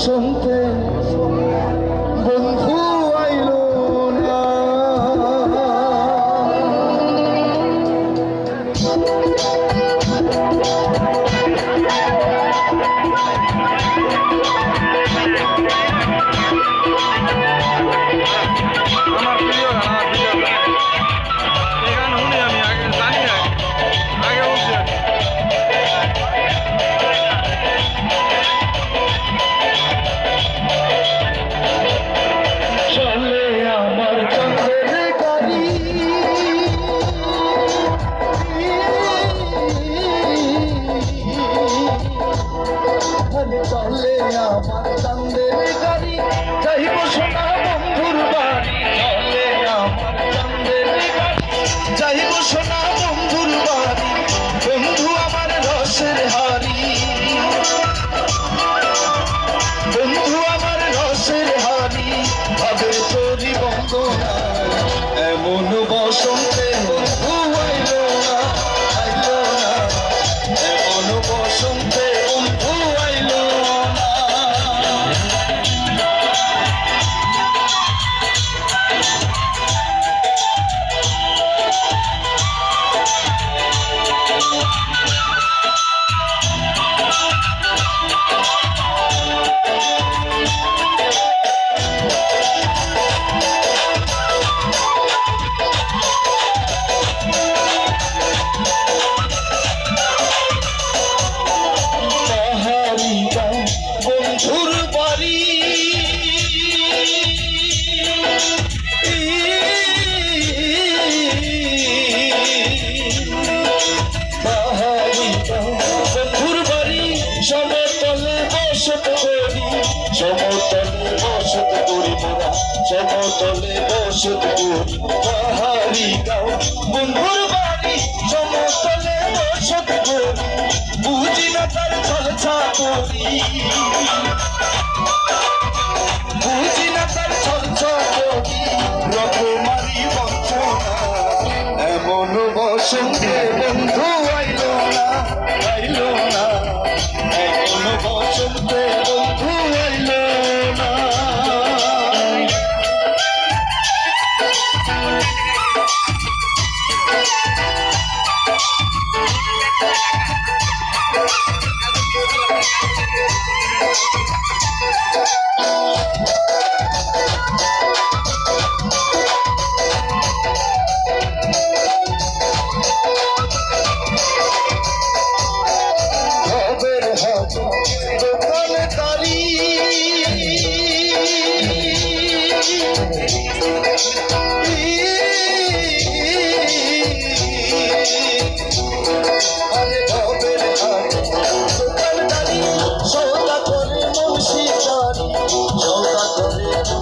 awesome. চলে আমার চান্দের গাড়ি। সমতলে পাহাড়ি গাও বন্ধুর বাড়ি সমতলে বসত বুঝি না তার ছলছা করি। বুঝি না তার ছলছা করি। রকমারি বঞ্চনা এমন বসন্তে বন্ধু আইলো না। আইলো না। এমন বসন্তে